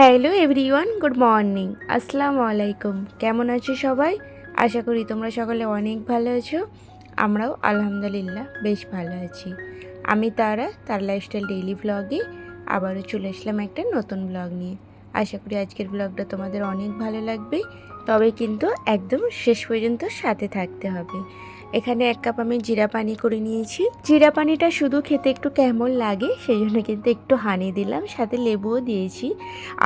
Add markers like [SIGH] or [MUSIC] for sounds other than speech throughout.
Hello everyone, good morning. আসসালামু আলাইকুম। কেমন আছো সবাই? আশা করি তোমরা সকলে অনেক ভালো আছো। আমরাও আলহামদুলিল্লাহ বেশ ভালো আছি। আমি তারা, তার লাইফস্টাইল ডেইলি ব্লগে আবারও চলে আসলাম একটা নতুন ব্লগ নিয়ে। আশা করি আজকের ব্লগটা তোমাদের অনেক ভালো লাগবে। তবে কিন্তু একদম শেষ পর্যন্ত সাথে থাকতে হবে। এখানে এক কাপ আমি জিরা পানি করে নিয়েছি। জিরা পানিটা শুধু খেতে একটু কেমন লাগে সেই জন্য কিন্তু একটু হানি দিলাম, সাথে লেবুও দিয়েছি।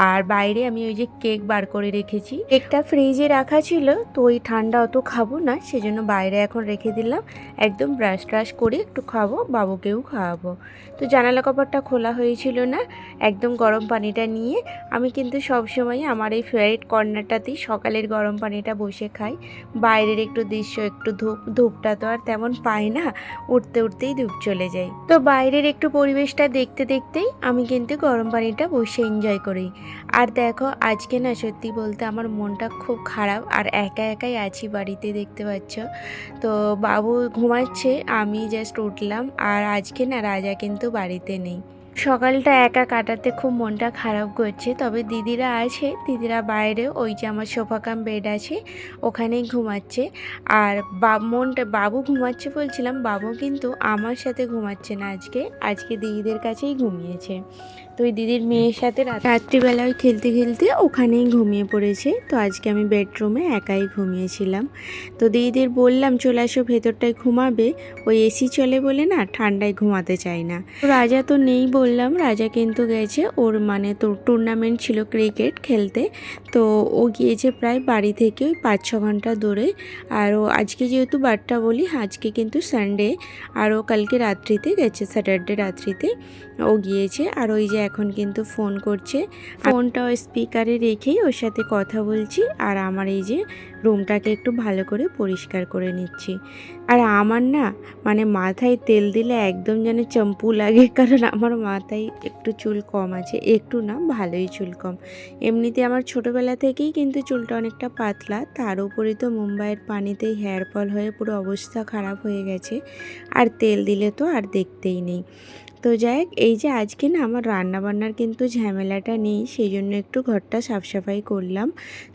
আর বাইরে আমি ওই যে কেক বার করে রেখেছি। কেকটা ফ্রিজে রাখা ছিল, তো ওই ঠান্ডা অত খাব না, সেজন্য বাইরে এখন রেখে দিলাম। একদম ব্রাশ ট্রাশ করে একটু খাব, বাবুকেও খাওয়াবো। তো জানালা কপারটা খোলা হয়েছিল না, একদম গরম পানিটা নিয়ে। আমি কিন্তু সবসময় আমার এই ফেভারিট কর্নারটাতেই সকালের গরম পানিটা বসে খাই। বাইরের একটু দৃশ্য, একটু ধূপ ধূপটা তো আর তেমন পাই না। উঠতে উঠতেই ধূপ চলে যায়। তো বাইরের একটু পরিবেশটা দেখতে দেখতেই আমি কিন্তু গরম পানিটা বসে এনজয় করি। আর দেখো, আজকে না সত্যি বলতে আমার মনটা খুব খারাপ, আর একা একাই আছি বাড়িতে দেখতে পাচ্ছ। তো বাবু ঘুমাচ্ছে, আমি জাস্ট উঠলাম, আর আজকে না রাজা কিন্তু বাড়িতে নেই। সকালটা একা কাটাতে খুব মনটা খারাপ করছে, তবে দিদিরা আছে, দিদিরা বাইরে, ওই যে আমার সোফা কাম বেড আছে, ওখানেই ঘুমাচ্ছে। আর বা, মনটা, বাবু ঘুমাচ্ছে বলছিলাম, বাবু কিন্তু আমার সাথে ঘুমাচ্ছে না আজকে আজকে দিদিদের কাছেই ঘুমিয়েছে। তো ওই দিদির মেয়ের সাথে রাত- রাত্রিবেলায় খেলতে খেলতে ওখানেই ঘুমিয়ে পড়েছে। তো আজকে আমি বেডরুমে একাই ঘুমিয়েছিলাম। তো দিদিদের বললাম, চলে আসো, ভেতরটায় ঘুমাবে। ওই এসি চলে বলে না, ঠান্ডায় ঘুমাতে চায় না। রাজা তো নেই বললাম, রাজা কিন্তু গেছে। ওর মানে তো টুর্নামেন্ট ছিল ক্রিকেট খেলতে। তো ও গিয়েছে প্রায় বাড়ি থেকে ওই পাঁচ ছ ঘণ্টা দূরে। আর ও আজকে যেহেতু বারটা বলি, আজকে কিন্তু সানডে আর ও কালকে রাত্রিতে গেছে স্যাটারডে রাত্রিতে। ও গিয়েছে। আর ওই যে এখন কিন্তু ফোন করছে। ফোনটা স্পিকারে রেখেই ওর সাথে কথা বলছি। আর আমার এই যে রুমটাকে একটু ভালো করে পরিষ্কার করে নিচ্ছি। আর আমার না মানে মাথায় তেল দিলে একদম যেন চম্পু লাগে [LAUGHS] কারণ আমার মাথায় একটু চুল কম আছে। একটু না ভালোই চুল কম। এমনিতে আমার ছোটোবেলা থেকেই কিন্তু চুলটা অনেকটা পাতলা। তার উপরে তো মুম্বাইয়ের পানিতেই হেয়ার ফল হয়ে পুরো অবস্থা খারাপ হয়ে গেছে। আর তেল দিলে তো আর দেখতেই নেই। তো যাই এই যে আজকে না আমার রান্নাবান্নার কিন্তু ঝামেলাটা নেই, সেই জন্য একটু ঘরটা সাফ সাফাই করলাম।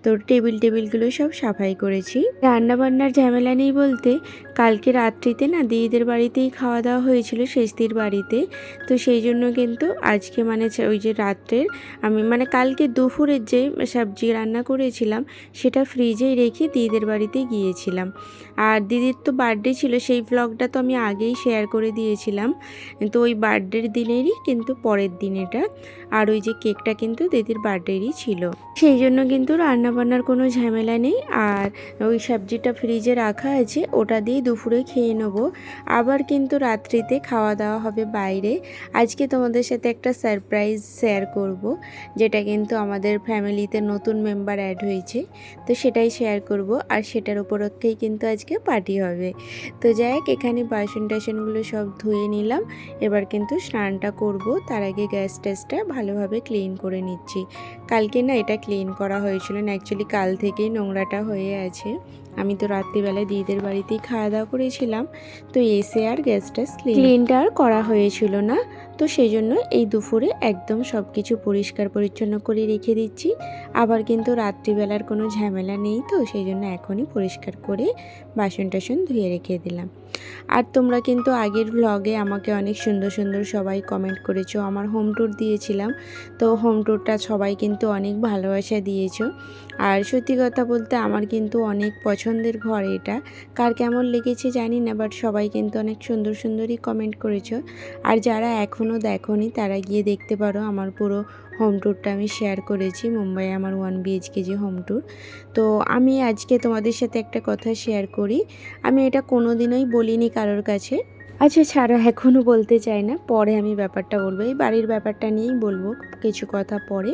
তো টেবিল টেবিলগুলো সব সাফাই করেছি। রান্নাবান্নার ঝামেলা নেই বলতে কালকে রাত্রিতে না দিদিদের বাড়িতেই খাওয়া দাওয়া হয়েছিল শেষদির বাড়িতে। তো সেই জন্য কিন্তু আজকে মানে ওই যে রাত্রের আমি মানে কালকে দুপুরের যে সবজি রান্না করেছিলাম, সেটা ফ্রিজেই রেখে দিদিদের বাড়িতে গিয়েছিলাম। আর দিদির তো বার্থডে ছিল, সেই ব্লগটা তো আমি আগেই শেয়ার করে দিয়েছিলাম। তো ওই বার্থডের দিনেরই কিন্তু পরের দিন এটা। আর ওই যে কেকটা কিন্তু দিদির বার্থডেরই ছিল। সেই জন্য কিন্তু রান্নাবান্নার কোনো ঝামেলা নেই। আর ওই সবজিটা ফ্রিজে রাখা আছে, ওটা দিয়ে দুপুরে খেয়ে নেব। আবার কিন্তু রাত্রিতে খাওয়া দাওয়া হবে বাইরে। আজকে তোমাদের সাথে একটা সারপ্রাইজ শেয়ার করব, যেটা কিন্তু আমাদের ফ্যামিলিতে নতুন মেম্বার অ্যাড হয়েছে। তো সেটাই শেয়ার করব, আর সেটার উপলক্ষেই কিন্তু আজকে পার্টি হবে। তো যাই হোক, এখানে বাসন টাসনগুলো সব ধুয়ে নিলাম। এবার কিন্তু স্নানটা করব। তার আগে গ্যাস ট্যাসটা ভালোভাবে ক্লিন করে নিচ্ছি। কালকে না এটা ক্লিন করা হয়েছিল না অ্যাকচুয়ালি কাল থেকেই নোংরাটা হয়ে আছে। আমি তো রাত্রিবেলায় দিদিদের বাড়িতেই খাওয়া দাওয়া করেছিলাম, তো এসে আর গ্যাসটা ক্লিনটা আর করা হয়েছিল না। তো সেই জন্য এই দুপুরে একদম সব কিছু পরিষ্কার পরিচ্ছন্ন করে রেখে দিচ্ছি। আবার কিন্তু রাত্রিবেলার কোনো ঝামেলা নেই তো, সেই জন্য এখনই পরিষ্কার করে বাসন টাসন ধুয়ে রেখে দিলাম। আর তোমরা কিন্তু আগের ভ্লগে আমাকে অনেক সুন্দর সুন্দর সবাই কমেন্ট করেছ, আমার হোম ট্যুর দিয়েছিলাম। তো হোম ট্যুরটা সবাই কিন্তু অনেক ভালোবাসা দিয়েছ। আর সত্যি কথা বলতে আমার কিন্তু অনেক পছন্দের ঘর এটা। কার কেমন লেগেছে জানি না বাট সবাই কিন্তু অনেক সুন্দর সুন্দরই কমেন্ট করেছ। আর যারা এখনও দেখোনি, তারা গিয়ে দেখতে পারো। আমার পুরো হোম ট্যুরটা আমি শেয়ার করেছি, মুম্বাই আমার ওয়ান বিএইচকে যে হোম ট্যুর তো আমি আজকে তোমাদের সাথে একটা কথা শেয়ার করি। আমি এটা কোনো দিনই বলিনি কারোর কাছে। আচ্ছা ছাড়া এখনও বলতে চাই না, পরে আমি ব্যাপারটা বলব। এই বাড়ির ব্যাপারটা নিয়েই বলব কিছু কথা পরে।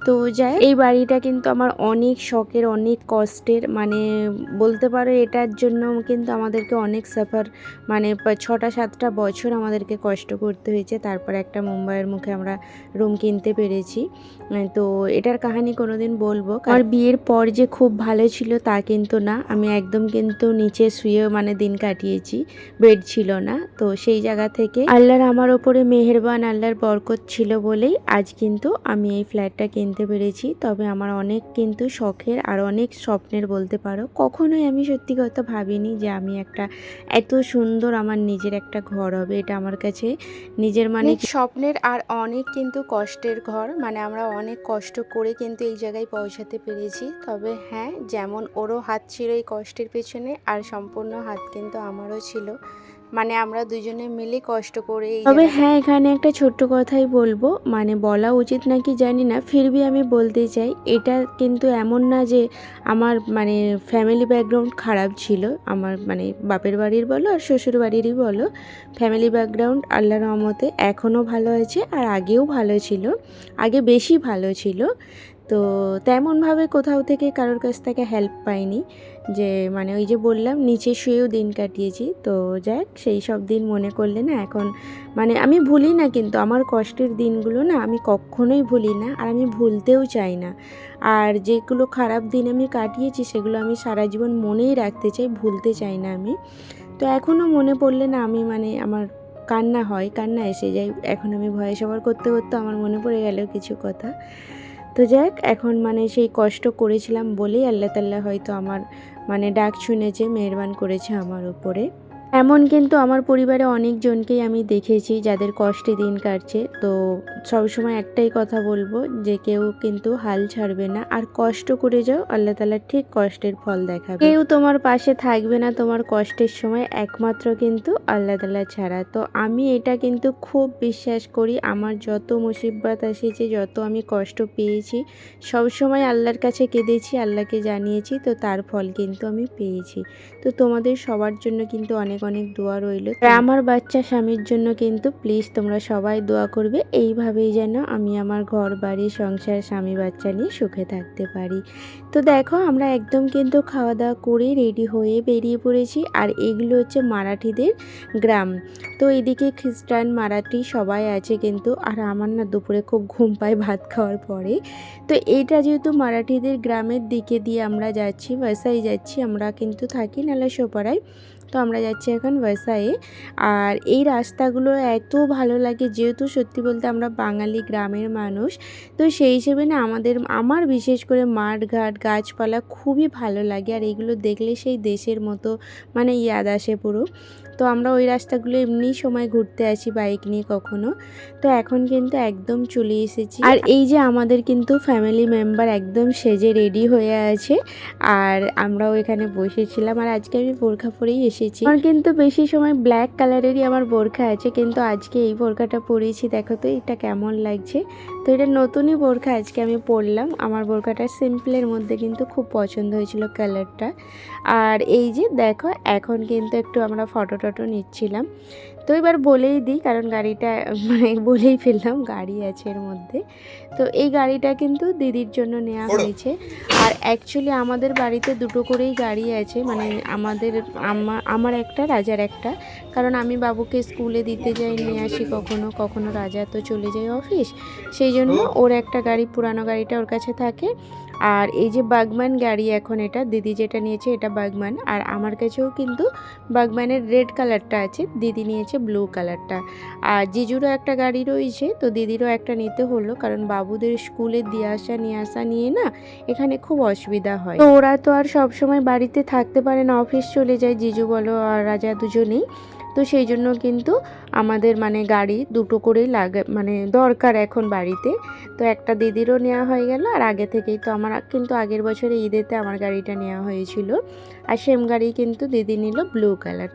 তো যাই এই বাড়িটা কিন্তু আমার অনেক শখের, অনেক কষ্টের। মানে বলতে পারো এটার জন্য কিন্তু আমাদেরকে অনেক সাফার মানে ছটা সাতটা বছর আমাদেরকে কষ্ট করতে হয়েছে। তারপর একটা মুম্বাইয়ের মুখে আমরা রুম কিনতে পেরেছি। তো এটার কাহিনী কোনোদিন বলব। আমার বিয়ের পর যে খুব ভালো ছিল তা কিন্তু না। আমি একদম কিন্তু নিচে শুয়ে মানে দিন কাটিয়েছি বেড ছিল না। তো সেই জায়গা থেকে আল্লাহর আমার ওপরে মেহেরবান, আল্লাহর বরকত ছিল বলেই আজ কিন্তু আমি এই ফ্ল্যাটটা কিনতে কিনতে পেরেছি তবে আমার অনেক কিন্তু শখের আর অনেক স্বপ্নের বলতে পারো। কখনোই আমি সত্যি কথা ভাবিনি যে আমি একটা এত সুন্দর আমার নিজের একটা ঘর হবে। এটা আমার কাছে নিজের মানে স্বপ্নের আর অনেক কিন্তু কষ্টের ঘর। মানে আমরা অনেক কষ্ট করে কিন্তু এই জায়গায় পৌঁছাতে পেরেছি। তবে হ্যাঁ যেমন ওরও হাত ছিল এই কষ্টের পেছনে আর সম্পূর্ণ হাত কিন্তু আমারও ছিল। মানে আমরা দুজনে মিলে কষ্ট করে তবে হ্যাঁ এখানে একটা ছোট্ট কথাই বলব। মানে বলা উচিত নাকি জানি না। ফিরবি আমি বলতে চাই এটা কিন্তু এমন না যে আমার মানে ফ্যামিলি ব্যাকগ্রাউন্ড খারাপ ছিল। আমার মানে বাপের বাড়ির বলো আর শ্বশুর বাড়িরই বলো ফ্যামিলি ব্যাকগ্রাউন্ড আল্লাহ রহমতে এখনও ভালো আছে আর আগেও ভালো ছিল। আগে বেশি ভালো ছিল। তো তেমনভাবে কোথাও থেকে কারোর কাছ থেকে হেল্প পাইনি। যে মানে ওই যে বললাম, নিচে শুয়েও দিন কাটিয়েছি। তো যাক, সেই সব দিন মনে করলে না এখন মানে আমি ভুলি না কিন্তু, আমার কষ্টের দিনগুলো না আমি কখনোই ভুলি না আর আমি ভুলতেও চাই না। আর যেগুলো খারাপ দিন আমি কাটিয়েছি, সেগুলো আমি সারা জীবন মনেই রাখতে চাই, ভুলতে চাই না আমি। তো এখনও মনে পড়লে না আমি মানে আমার কান্না হয়, কান্না এসে যায়। এখন আমি ভয়ে সবার করতে করতে আমার মনে পড়ে গেল কিছু কথা। তো যাক, এখন মানে সেই কষ্ট করেছিলাম বলেই আল্লাহ তাল্লাহ হয়তো আমার মানে ডাক শুনেছে, মেহরবান করেছে আমার উপরে। এমন কিন্তু আমার পরিবারে অনেকজনকেই আমি দেখেছি যাদের কষ্টে দিন কাটছে। তো সবসময় একটাই কথা বলব যে কেউ কিন্তু হাল ছাড়বে না। আর কষ্ট করে যাও, আল্লাহ তালা ঠিক কষ্টের ফল দেখাবে। কেউ তোমার পাশে থাকবে না তোমার কষ্টের সময়, একমাত্র কিন্তু আল্লাহ তালা ছাড়া। তো আমি এটা কিন্তু খুব বিশ্বাস করি, আমার যত মুসিবত এসেছে যত আমি কষ্ট পেয়েছি, সবসময় আল্লাহর কাছে কেঁদেছি, আল্লাহকে জানিয়েছি, তো তার ফল কিন্তু আমি পেয়েছি। তো তোমাদের সবার জন্য কিন্তু অনেক অনেক অনেক দোয়া রইল। আমার বাচ্চা স্বামীর জন্য কিন্তু প্লিজ তোমরা সবাই দোয়া করবে। এইভাবেই যেন আমি আমার ঘর, বাড়ি, সংসার, স্বামী, বাচ্চা নিয়ে সুখে থাকতে পারি। তো দেখো, আমরা একদম কিন্তু খাওয়া দাওয়া করে রেডি হয়ে বেরিয়ে পড়েছি। আর এগুলো হচ্ছে মারাঠিদের গ্রাম। তো এদিকে খ্রিস্টান, মারাঠি সবাই আছে কিন্তু। আর আমার না দুপুরে খুব ঘুম পায় ভাত খাওয়ার পরে। তো এইটা যেহেতু মারাঠিদের গ্রামের দিকে দিয়ে আমরা যাচ্ছি বাসাই যাচ্ছি, আমরা কিন্তু থাকি নালা সোপাড়ায় তো আমরা যাচ্ছি এখন বয়সায়ে আর এই রাস্তাগুলো এত ভালো লাগে যেহেতু সত্যি বলতে আমরা বাঙালি গ্রামের মানুষ, তো সেই হিসেবে না আমাদের, আমার বিশেষ করে মাঠ ঘাট গাছপালা খুবই ভালো লাগে আর এইগুলো দেখলে সেই দেশের মতো মানে ইয়াদ আসে পুরো। তো আমরা ওই রাস্তাগুলো এমনি সময় ঘুরতে আসি বাইক নিয়ে কখনো। তো এখন কিন্তু একদম চলে এসেছি। আর এই যে আমাদের কিন্তু ফ্যামিলি মেম্বার একদম সেজে রেডি হয়ে আছে। আর আমরাও এখানে বসেছিলাম আর আজকে আমি বোরখা পরেই এসেছি। আমার কিন্তু বেশি সময় ব্ল্যাক কালারেরই আমার বোরখা আছে, কিন্তু আজকে এই বোরখাটা পরেছি, দেখো তো এটা কেমন লাগছে। তো এটা নতুনই বোরখা আজকে আমি পরলাম। আমার বোরখাটা সিম্পলের মধ্যে কিন্তু খুব পছন্দ হয়েছিল কালারটা আর এই যে দেখো, এখন কিন্তু একটু আমরা ফটো টটো নিচ্ছিলাম। তো এবার বলেই দিই কারণ গাড়িটা মানে বলেই ফেললাম গাড়ি আছে এর মধ্যে। তো এই গাড়িটা কিন্তু দিদির জন্য নেওয়া হয়েছে। আর অ্যাকচুয়ালি আমাদের বাড়িতে দুটো করেই গাড়ি আছে মানে আমাদের আমার একটা রাজার একটা। কারণ আমি বাবুকে স্কুলে দিতে যাই নিয়ে আসি কখনো কখনো রাজা তো চলে যায় অফিস। সেই জন্য ওর একটা গাড়ি পুরানো গাড়িটা ওর কাছে থাকে। আর এই যে বাগমান গাড়ি এখন এটা, দিদি যেটা নিয়েছে এটা বাগমান। আর আমার কাছেও কিন্তু বাগমানের রেড কালারটা আছে, দিদি নিয়েছে ব্লু কালারটা। আর জিজুরও একটা গাড়ি রয়েছে, তো দিদিরও একটা নিতে হলো, কারণ বাবুদের স্কুলে দিয়ে আসা, নিয়ে আসা নিয়ে না এখানে খুব অসুবিধা হয়। তো ওরা তো আর সব সময় বাড়িতে থাকতে পারে না, অফিস চলে যায়, জিজু বলো আর রাজা দুজনেই। তো সেই জন্য কিন্তু আমাদের মানে গাড়ি দুটো করেই লাগে মানে দরকার এখন বাড়িতে। তো একটা দিদিরও নেওয়া হয়ে গেল আর আগে থেকেই তো আমার কিন্তু আগের বছরে ঈদেতে আমার গাড়িটা নেওয়া হয়েছিল। আর সেম গাড়ি কিন্তু দিদি নিল ব্লু কালার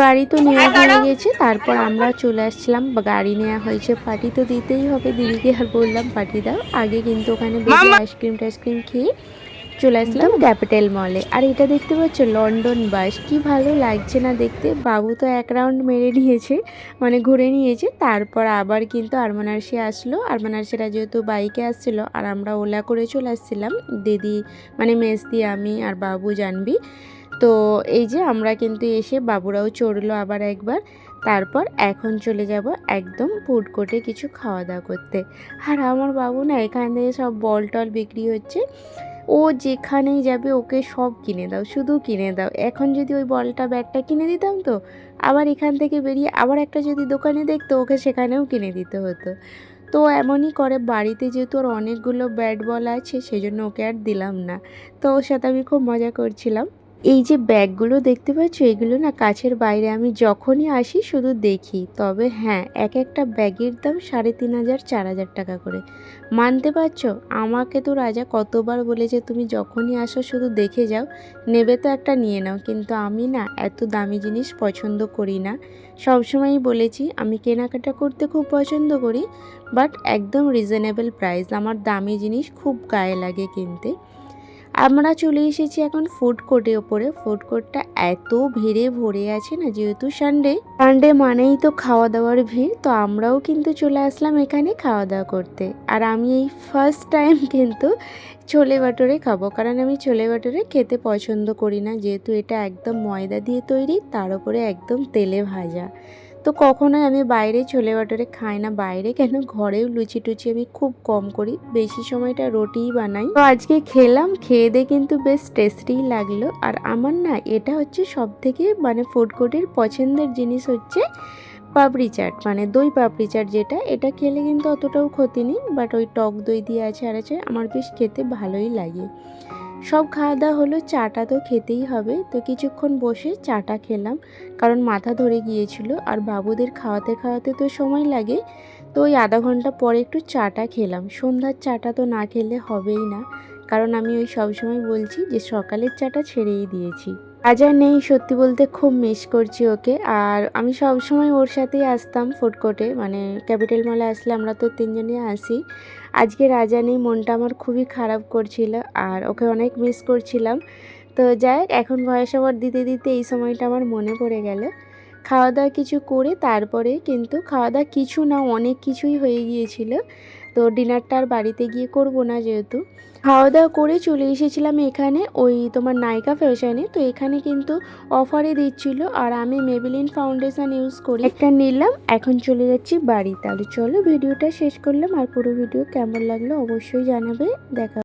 গাড়ি তো নেওয়া হয়ে গেছে তারপর আমরা চলে আসছিলাম গাড়ি নেওয়া হয়েছে পার্টি তো দিতেই হবে দিদিকে আর বললাম পার্টি দাও। আগে কিন্তু ওখানে আইসক্রিম টাইসক্রিম খেয়ে চলে আসলাম ক্যাপিটাল মলে। আর এটা দেখতে পাচ্ছ লন্ডন বাস। কি ভালো লাগছে না দেখতে। বাবু তো এক রাউন্ড মেরে নিয়েছে মানে ঘুরে নিয়েছে। তারপর আবার কিন্তু আরমানার্সি আসলো। আরমানার্সিরা যেহেতু বাইকে আসছিল আর আমরা ওলা করে চলে আসছিলাম। দিদি মানে মেসদি আমি আর বাবু জানবি। তো এই যে আমরা কিন্তু এসে বাবুরাও চড়লো আবার একবার। তারপর এখন চলে যাব একদম ফুড কোর্টে কিছু খাওয়া দাওয়া করতে। আর আমার বাবু না এখান থেকে সব বল টল বিক্রি হচ্ছে। ও যেখানেই যাবে ওকে সব কিনে দাও, শুধু কিনে দাও। এখন যদি ওই বলটা ব্যাটটা কিনে দিতাম তো, আবার এখান থেকে বেরিয়ে আবার একটা যদি দোকানে দেখতো, ওকে সেখানেও কিনে দিতে হতো। তো এমনই করে, বাড়িতে যেহেতু ওর অনেকগুলো ব্যাট বল আছে, সেজন্য ওকে আর দিলাম না। তো ওর সাথে আমি খুব মজা করছিলাম। এই যে ব্যাগগুলো দেখতে পাচ্ছ, এগুলো না কাছের বাইরে। আমি যখনই আসি শুধু দেখি। তবে হ্যাঁ এক একটা ব্যাগের দাম সাড়ে তিন হাজার, চার হাজার টাকা করে। মানতে পারছ? আমাকে তো রাজা কতবার বলেছে, তুমি যখনই আসো শুধু দেখে যাও, নেবে তো একটা নিয়ে নাও। কিন্তু আমি না এত দামি জিনিস পছন্দ করি না। সবসময়ই বলেছি, আমি কেনাকাটা করতে খুব পছন্দ করি, বাট একদম রিজনেবল প্রাইস আমার দামি জিনিস খুব গায়ে লাগে কিনতে। আমরা চলে এসেছি এখন ফুড কোর্টের ওপরে। ফুড কোর্টটা এত ভিড়ে ভরে আছে না, যেহেতু সানডে সানডে মানেই তো খাওয়া দাওয়ার ভিড়, তো আমরাও কিন্তু চলে আসলাম এখানে খাওয়া দাওয়া করতে। আর আমি এই ফার্স্ট টাইম কিন্তু ছোলে বাটোরে খাব, কারণ আমি ছোলে বাটোরে খেতে পছন্দ করি না, যেহেতু এটা একদম ময়দা দিয়ে তৈরি, তার উপরে একদম তেলে ভাজা। তো কখনোই আমি বাইরে ছোলে বাটোরে খাই না। বাইরে কেন? ঘরেও লুচি টুচি আমি খুব কম করি। বেশি সময়টা রুটিই বানাই। তো আজকে খেলাম, খেয়ে দিয়ে কিন্তু বেশ টেস্টিই লাগল। আর আমার না, এটা হচ্ছে সব থেকে মানে ফুড কোর্টের পছন্দের জিনিস হচ্ছে পাপড়ি চাট। মানে দই পাপড়ি চাট যেটা, এটা খেলে কিন্তু অতটাও ক্ষতি নেই। বাট ওই টক দই দিয়ে আছে আর আছে, আমার বেশ খেতে ভালোই লাগে। সব খাওয়া দাওয়া হলো, চাটা তো খেতেই হবে। তো কিছুক্ষণ বসে চাটা খেলাম, কারণ মাথা ধরে গিয়েছিল। আর বাবুদের খাওয়াতে খাওয়াতে তো সময় লাগে। তো ওই আধা ঘণ্টা পরে একটু চাটা খেলাম। সন্ধ্যার চাটা তো না খেলে হবেই না। কারণ আমি ওই সবসময় বলছি যে, সকালের চাটা ছেড়েই দিয়েছি। রাজা নেই, সত্যি বলতে খুব মিস করছি ওকে। আর আমি সবসময় ওর সাথেই আসতাম ফুড কোর্টে মানে ক্যাপিটাল মলে আসলে আমরা তো তিনজনই আসি। আজকে রাজা নেই, মনটা আমার খুবই খারাপ করছিল আর ওকে অনেক মিস করছিলাম। তো যাই এখন বয়স আবার দিতে দিতে এই সময়টা আমার মনে পড়ে গেল। খাওয়া দাওয়া কিছু করে তারপরে কিন্তু খাওয়া দাওয়া কিছু না, অনেক কিছুই হয়ে গিয়েছিল। তো ডিনারটা আর বাড়িতে গিয়ে করব না যেহেতু। খাওয়া দাওয়া করে চলে এসেছিলাম এখানে, ওই তোমার নায়িকা ফ্যাশনে। তো এখানে কিন্তু অফারে দিচ্ছিল আর আমি মেবিলিন ফাউন্ডেশন ইউজ করি। একটা নিলাম, এখন চলে যাচ্ছি বাড়ি। তাহলে চলো ভিডিওটা শেষ করলাম আর পুরো ভিডিও কেমন লাগল অবশ্যই জানাবে। দেখা